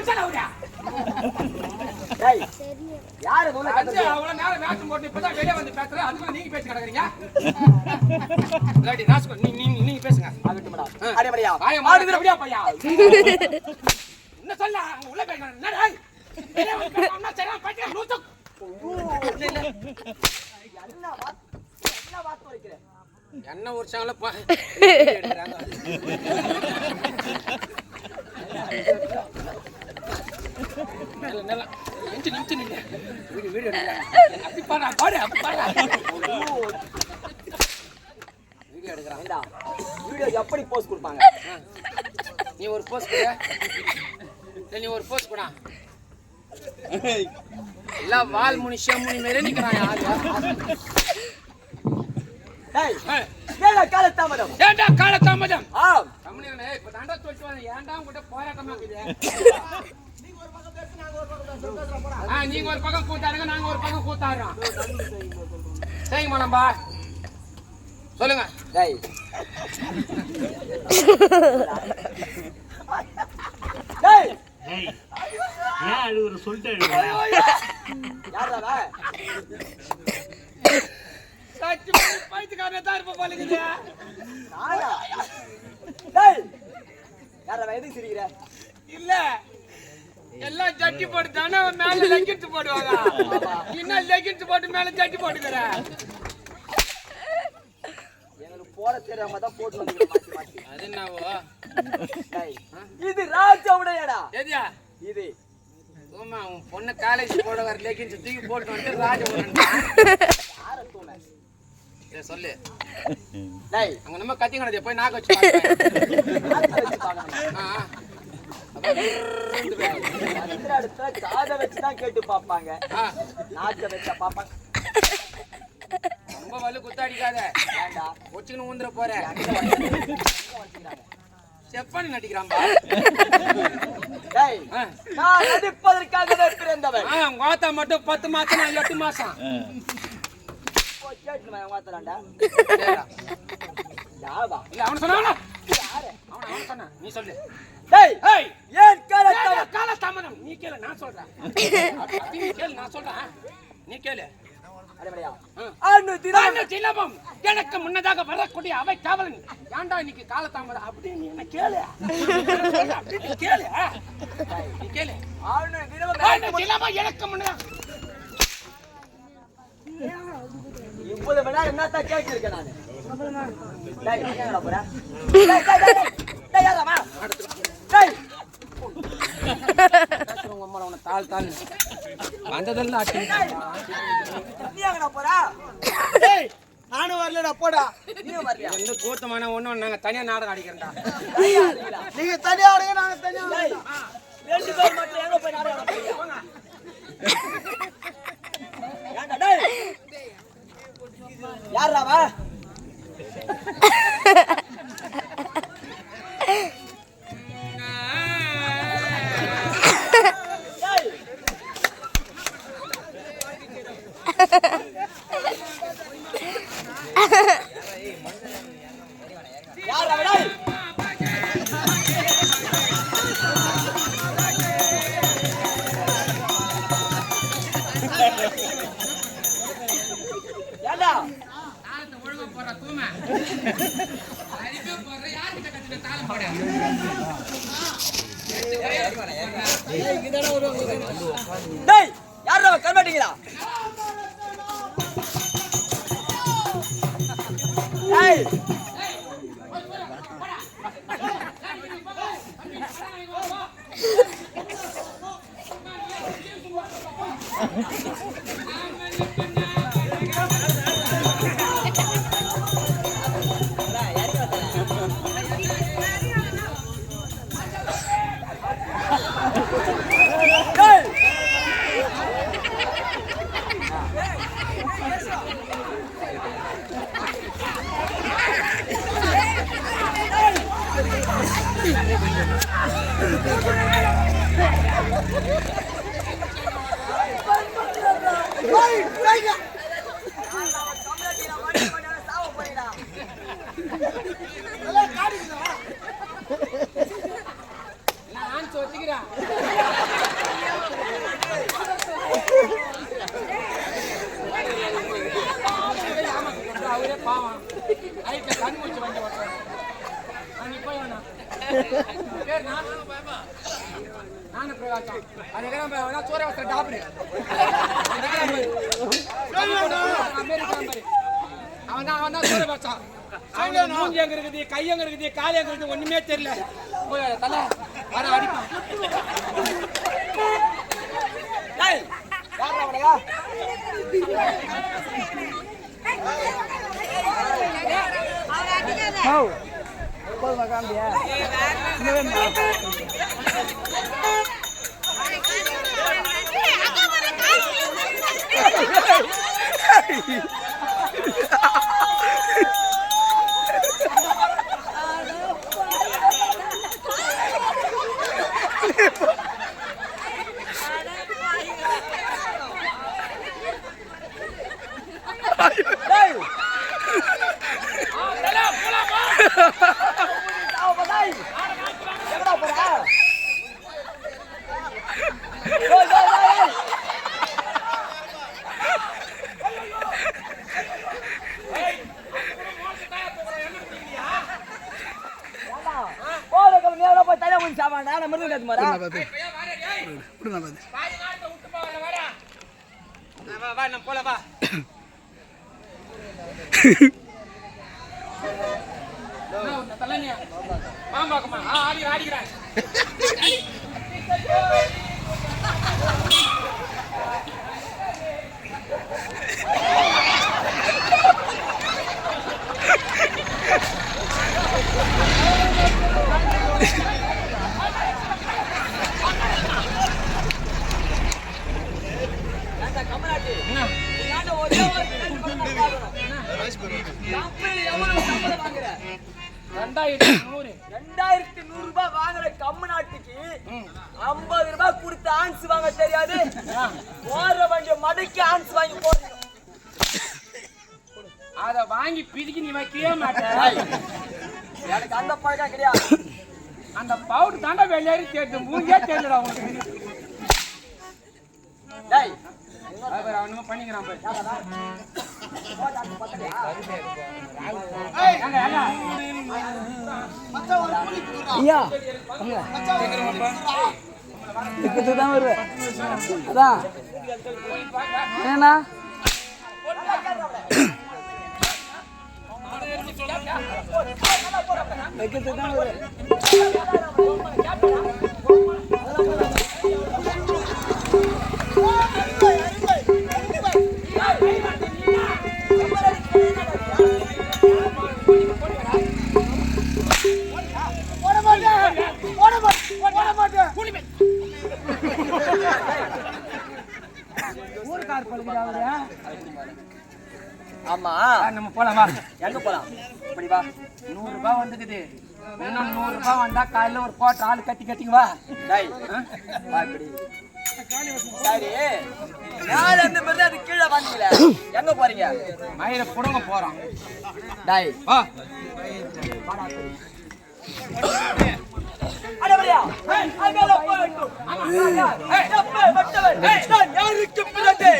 மனுஷன் யாரு? அவ்வளவு நேரம் வேஷம் போட்டு இப்பதான் வெளியே வந்து பேசுறேன். அதுக்கு நீங்க பேசி கிடக்குறீங்க? நீங்க பேசுங்க. வாய மாடுகிற அப்படியா பையா? என்ன சொல்ல? அங்க உள்ள போய் என்ன வைக்கிற? என்ன ஒரு சாங்கல பா வீடியோ வீடியோ அப்படி வீடியோ எப்படி போஸ்ட் கொடுப்பாங்க நீ ஒரு போஸ்ட் கொடு நீ ஒரு போஸ்ட் கொடா எல்லாம் வால் முனி செம்முனி மாரி நிக்கிறான் யாரு டேய் ஏய், ஏண்டா காலதாமதம் ஏன்டா கால இப்ப தாண்டா சொல்லிட்டு ஏன்டா உங்ககிட்ட போராட்டமா இருக்குது நீங்க ஒரு பக்கம் கூத்தாடுங்க நாங்க ஒரு பக்கம் கூத்தாடுறோம். சரிங்க மேடம்பா சொல்லுங்க. டேய். டேய். ஏன் அழுகுற சொல்லிட்டு அழுகுற யாரா? சச்சி பைத்துக்காரனே தான் இருப்ப? டேய். யாரா? எதுக்கு சிரிக்கிற? இல்ல. எல்லாம் ஜட்டி போட்டு தானே மேல லெகின்ஸ் போடுவாங்க? என்ன லெகின்ஸ் போட்டு மேல ஜட்டி போட்டுக்கிற? எங்களுக்கு போட தெரியாம தான் போட்டு அது என்னவோ? இது ராஜாவுடையடா. எதியா? இது. ஓமா உன் பொண்ணு காலேஜ் போட வர லெகின்ஸ் தூக்கி போட்டு வந்து ராஜ தூண? சொல்லு. டேய் அங்க நம்ம கத்திங்கனது போய் நாக்க வச்சு பாருங்க. காதை வச்சு தான் கேட்டு பார்ப்பாங்க ஆ, நாக்க வச்சா பாப்பாங்க ரொம்ப வலு குத்தாடிக்காத ஏண்டா கொச்சுன்னு ஊந்துற போற செப்பானி நட்டிக்கிறான்பா நான் நடிப்பதற்காகவே பிறந்தவன் ஆ, உங்க ஆத்தா மட்டும் பத்து மாசம் நான் எட்டு மாசம் இப்போ கேட்டு நான் மாத்தலாம்டா சரிடா. யாவா இல்ல அவன் சொன்னானா அவன் அவன் சொன்னான் நீ சொல்லு டேய் ஏய் ஏன் ஏய், கால தாமதம் நீ கேளு நான் சொல்றேன் நீ கேளு நான் சொல்றேன் நீ கேளு அடேமடியா ஆ. அன்னு தினம் நான் சிலம்பம் எனக்கு முன்னதாக வரக்கூடிய அவை காவலன் ஏன்டா இன்னைக்கு காலத்தாமதம் அப்படி நீ என்ன கேளு கேளு கேளு அன்னு தினம் நான் சிலம்பம் எனக்கு முன்னதாக இவ்வளவு விட என்னத்தான் கேட்டிருக்கேன் நானு நானும் வரலடா போடா. எந்த கூட்டமான ஒண்ணும் நாங்க தனியா நாடகம் இருக்கீங்களா? நீங்க தனியா ஆடுங்க. நாங்க தனியா டேய் யாரா கல்மாட்டீங்களா? டேய் அவன் பேரு இருக்கிறான் பாரு. அவன் தான் அவன் தான் சூரிய வஸ்திரம். அவன் மூஞ்சி எங்க இருக்குது கை எங்க இருக்குது கால் எங்க இருக்குது ஒண்ணுமே தெரியல போய் தலை வர அடிப்பான் டேய் யாரா அவனுங்க டேய் ஆமா டேய் எங்கடா போற டேய் டேய் டேய் போற கம்மி நேரா போய் தனியா போய் நான் காத்து மாறா வாடா. ஆ, வா, வா, நம்ம போலாம், வா. என்ன உன்னை தலைனியா? மாம்பாக்கம்மா, ஆ, ஆடிக்கிறேன், ஆடிக்கிறேன். ஏன்டா கமலாட்டி என்ன? நீங்க ஒரே ஒரு கேள்வி மட்டும் நான் பார்க்கணும். கம்பெனி எவ்வளவு சம்பளம் வாங்குற? ரெண்டாயிரத்தி நூறு. ரெண்டாயிரத்தி நூறு ரூபாய் வாங்குற கம்ம நாட்டுக்கு ஐம்பது ரூபாய் கொடுத்து ஆன்ஸ் வாங்க தெரியாது. போற வண்டிய மடக்கி ஆன்ஸ் வாங்கி போறீங்க அத வாங்கி பிதிக்கி நீ வைக்கவே மாட்ட. எனக்கு அந்த பழக்கம் கிடையாது. அந்த பவுடர் தாண்டா வெள்ளையாரி தேடுது. மூஞ்சே உனக்கு டேய் அது பாரு, அவனுங்க பண்ணிக்கிறான் ஏங்க. ஐயா இதுக்கு தான் வருவேன் அதான். ஏன்னா வைக்கிறது தான் வருவேன் ஊருக்கார் அவரு. ஆமா. நம்ம போலாம் வா. எங்க போலாம்? இப்படி வா. நூறு ரூபாய் வந்துக்குது. இன்னும் நூறு ரூபாய் வந்தா காலையில ஒரு கோட்டை ஆளு கட்டி கட்டிங்க வா. டேய் வா இப்படி. சரி. அது கீழே வந்தீங்களே? எங்க போறீங்க? மயிரை புடுங்க போறோம். டேய். வா. யாருக்கு பிறந்தே.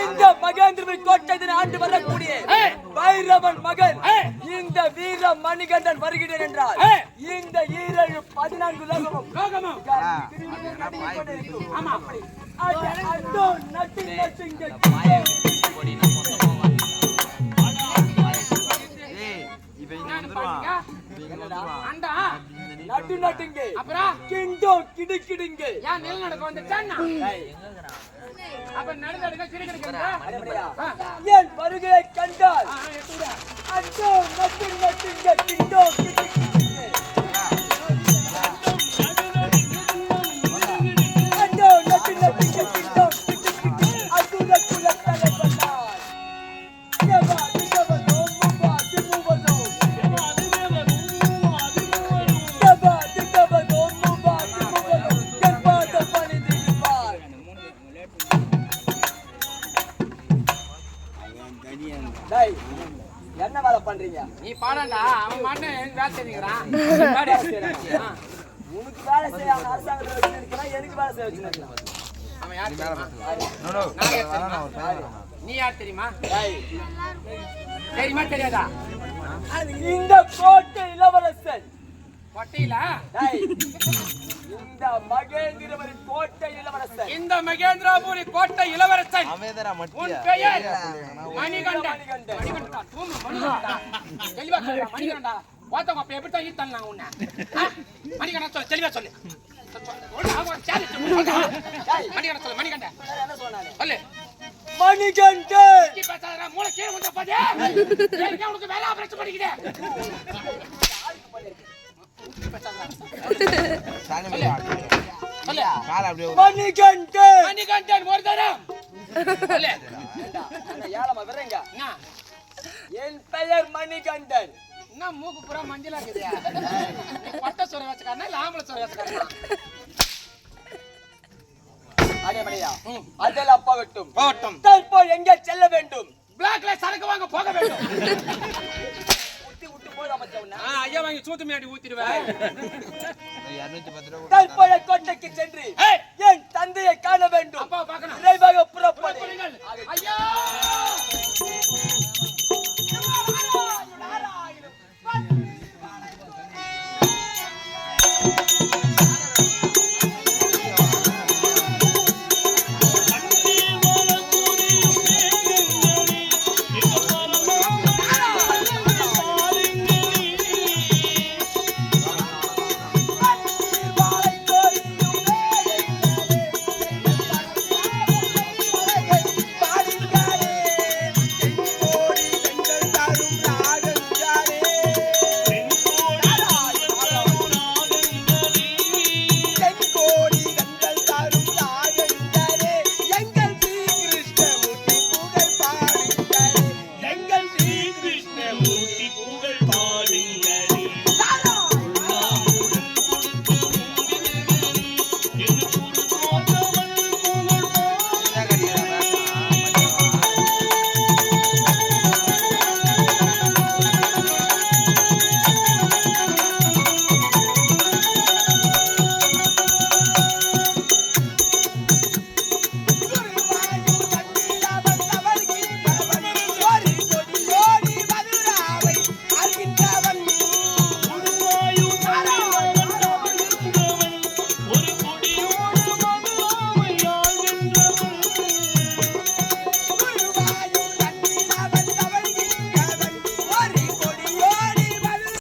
இந்த மகேந்திரவை கோட்டத்தின் ஆண்டு வரக்கூடிய பைரவன் மகன் இந்த வீர மணிகண்டன் வருகிறேன் என்றால் இந்த ஈரழு பதினான்கு லோகமும் லோகமா? ஆமா நட்டு நட்டுங்க அண்டா. நட்டு நட்டுங்க. அப்புறம் கிண்டோ ஏன்? அப்ப கிடு கிடுக்குறா? அடவரியா ஆ, என் வருகையை கண்டால்? ஆ, எடுத்து விடு. அண்டோ நட்டு நட்டுங்க. கிண்டோ கிடுக்கிடுங்க உனக்கு வேலை செய்ய அவன் அரசாங்கத்துல வச்சு நினைக்கிறான் எனக்கு வேலை செய்ய வச்சு நினைக்கிறான் அவன் யார் தெரியுமா? நாகேஷ் தெரியுமா? நீ யார் தெரியுமா? தெரியுமா தெரியாதா? இந்த கோட்டை இளவரசன். கொட்டையில? இந்த மகேந்திரவரின் கோட்டை இளவரசன். இந்த மகேந்திராபுரி கோட்டை இளவரசன். உன் பெயர்? மணிகண்டன். மணிகண்டன். மணிகண்டா தூங்கு மணிகண்டா தெளிவா மணிகண்டா ஓத்தவங்க அப்ப எப்படி தான் ஈர்த்தாங்க நான் உன்னை? ஆ? மணிகண்டா சொல்லு தெளிவா சொல்லு. சொல்லு, சொல்லு. மணிகண்டன் சொல்லு. மணிகண்டன் நீ பேசாதடா மூளை கீழே வந்து பாதே உனக்கு வேலை ஆபரேஷன் பண்ணிக்கிட்டே சொல்லு. மணிகண்டன் மணிகண்டன் ஒரு தரம். ஏழமா விடுறீங்க என்ன? என் பெயர் மணிகண்டன். என்ன மூக்கு பூரா மஞ்சளா இருக்குது? நீ பட்ட சொர வச்சுக்காரனா இல்ல ஆம்பளை சொர வச்சுக்காரனா போகட்டும். எங்கே செல்ல வேண்டும்? பிளாக்ல சரக்கு வாங்க போக வேண்டும். விட்டு ஐயா வாங்கி சூத்து முன்னாடி ஊத்திடுவேன். தற்போது கோட்டைக்கு சென்று என் தந்தையை காண வேண்டும். அப்பா